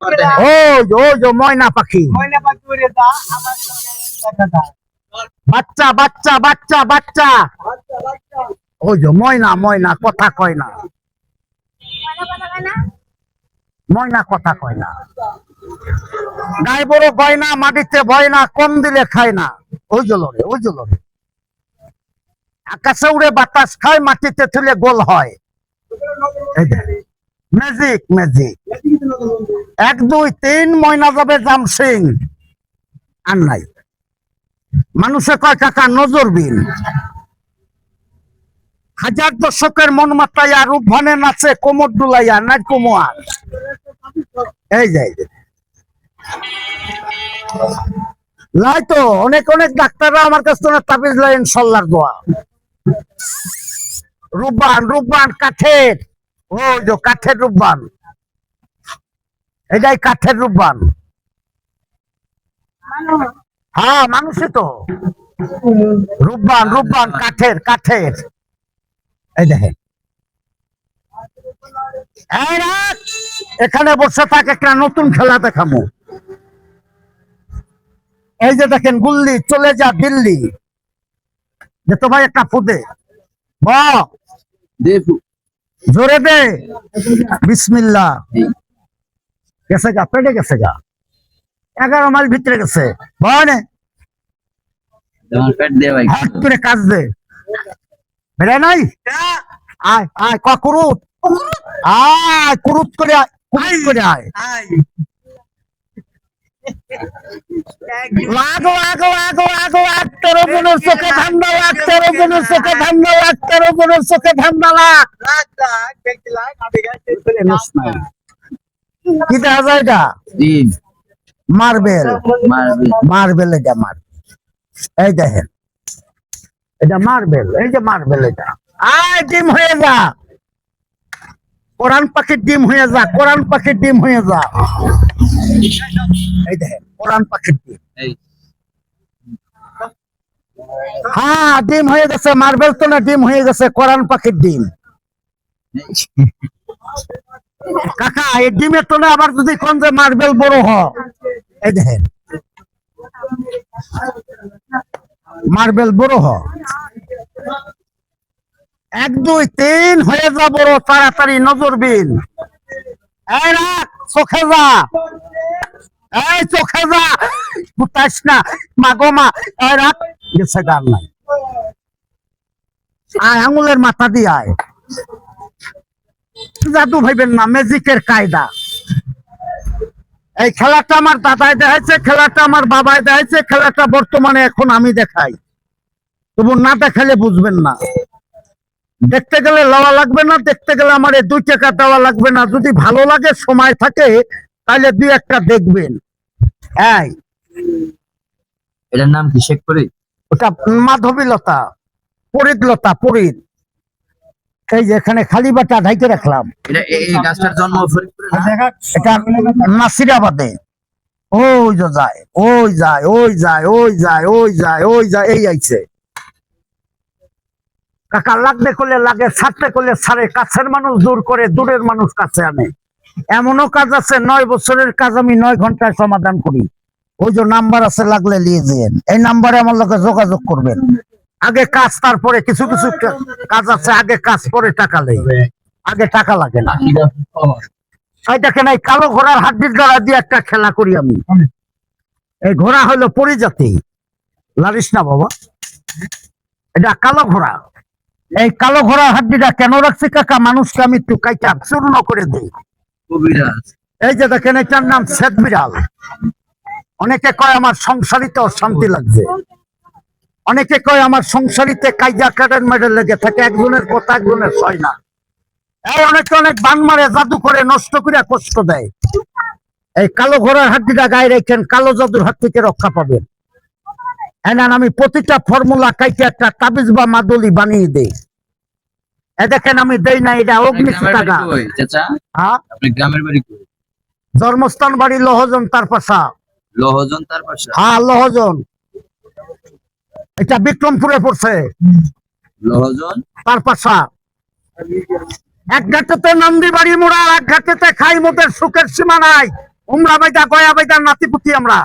ওই যে, ওই ময়না পাখি। ময়না পাখি উড়ে যা আমার চোখে দেখা বাচ্চা বাচ্চা বাচ্চা বাচ্চা। ওই যে ময়না ময়না কথা কয় না। ময়না কথা কয় না? গায়ে বড় না। মাটিতে ভয় না কম দিলে খায় না। ওই লড়ে ওই লড়ে। আকাশে উড়ে বাতাস খায় মাটিতে তুলে গোল হয়। ম্যাজিক ম্যাজিক এক, দুই, তিন ময়না যাবে জাম সিং। আর নাই। মানুষে কয় টাকা নজর বিন হাজার দশকের মন মাতাইয়া রূপ ভানে নাচে কোমর ডুলাইয়া নাই কোমোয়ার এই যে এই যে। লাই তো, অনেক অনেক ডাক্তাররা আমার কাছ থেকে তাবিজ লাইন সল্লার দোয়া। রূপবান রূপবান, কাঠের। ওই যে কাঠের রূপবান। এটাই কাঠের রূপবান। হ্যাঁ মানুষই তো। রূপবান রূপবান কাঠের কাঠের। এই দেখেন। এখানে বসে থাক একটা নতুন খেলা দেখাবো এই যে দেখেন গুল্লি চলে যা দিল্লি। যে তো ভাই একটা ফুদে। জোরে দে। বিসমিল্লা গেছে গা পেটে গেছে গা। এগারো মাইল ভিতরে গেছে। হাত করে কাজ দে। বেড়ে নাই? আয় আয় ক কুরুত? আয় কুরুত করে আয় কুরুত করে আয়। লাগ লাগ লাগ লাগ লাগ তেরো জনের চোখে ঠান্ডা লাগ তেরো জনের চোখে ঠান্ডা লাগ তেরো জনের চোখে ঠান্ডা লাগ। কি দেখা যায় এটা মার্বেল মারবে মার্বেল এটা মার্বেল এই দেখেন। এটা মার্বেল এই যে মার্বেল এটা। আয় ডিম হয়ে যা। কোরআন পাখির ডিম হয়ে যা কোরআন পাখির ডিম হয়ে যা। এই দেখেন কোরআন পাখির ডিম। হ্যাঁ ডিম হয়ে গেছে মার্বেল তো না ডিম হয়ে গেছে কোরআন পাখির ডিম। কাকা, এই ডিমের তো আবার যদি কোন যে মার্বেল বড় হ এই দেখেন। মার্বেল বড় হ এক, দুই, তিন, হয়ে যা বড়, তাড়াতাড়ি নজর এই চোখে যা। এই চোখে যা। বুতাস না। মা, এই রাখ। গেছে গান নাই। আয়, আঙুলের মাথা দিয়ে আয়। জাদু ভাইবেন না ম্যাজিকের কায়দা। এই খেলাটা আমার দাদাই দেখাইছে খেলাটা আমার বাবাই দেখাইছে খেলাটা বর্তমানে এখন আমি দেখাই। তবু না দেখালে বুঝবেন না। দেখতে গেলে লওয়া লাগবে না দেখতে গেলে আমার এই দুই টাকা দেওয়া লাগবে না। যদি ভালো লাগে সময় থাকে তাহলে দুই একটা দেখবেন। এই। এটার নাম কি শেখ করি ওটা মাধবীলতা পরিদলতা পরিদ। এই যে এখানে খালি বাটা ঢাইতে রাখলাম? এটা নাসিরাবাদে। ওই যে যায় ওই যায় ওই যায় ওই যায় ওই যায় ওই যায় এই আইছে। কাকা লাগতে করলে লাগে ছাড়তে করলে ছাড়ে। কাছের মানুষ দূর করে দূরের মানুষ কাছে আনে। এমনও কাজ আছে নয় বছরের কাজ আমি নয় ঘন্টায় সমাধান করি। ওই যে নাম্বার আছে লাগলে নিয়ে যেন। এই নাম্বারে আমার লোকে যোগাযোগ করবেন। আগে কাজ তারপরে কিছু কিছু কাজ আছে আগে কাজ পরে টাকা নেই আগে টাকা লাগে না। এইটাকে নাই কালো ঘোড়ার হাড্ডির দ্বারা দিয়ে একটা খেলা করি আমি? এই ঘোড়া হলো পরিজাতি। লারিস না বাবা? এটা কালো ঘোড়া। এই কালো ঘোড়ার হাড্ডিটা কেন রাখছি কাকা? মানুষকে আমি একটু কাইটা চূর্ণ করে দিই। এই যে দেখেন এটার নাম শ্বেত বিড়াল। অনেকে কয় আমার সংসারিতে অশান্তি লাগছে অনেকে কয় আমার সংসারিতে কাইজা কাটার মেডেল লেগে থাকে একজনের কথা একজনের হয় না। এই অনেকে অনেক বান মারে জাদু করে নষ্ট করে কষ্ট দেয়। এই কালো ঘোড়ার হাড্ডিটা গায়ে রেখেন কালো জাদুর হাত থেকে রক্ষা পাবেন। এনান আমি প্রতিটা ফর্মুলা কাইতে একটা তাবিজ বা মাদুলি বানিয়ে দেই। এ দেখেন আমি দেই না এটা অগ্নি টাকা হ্যাঁ? জন্মস্থান বাড়ি লহজন তার পাশা। লোহজন তার পাশে? হ্যাঁ লহজন। এটা বিক্রমপুরে পড়ছে। তার পাশা। এক ঘাটেতে নন্দী বাড়ি মোড়া এক ঘাটেতে খাই মোদের সুখের সীমা নাই। উমরা বাইদা গয়া নাতিপুতি আমরা।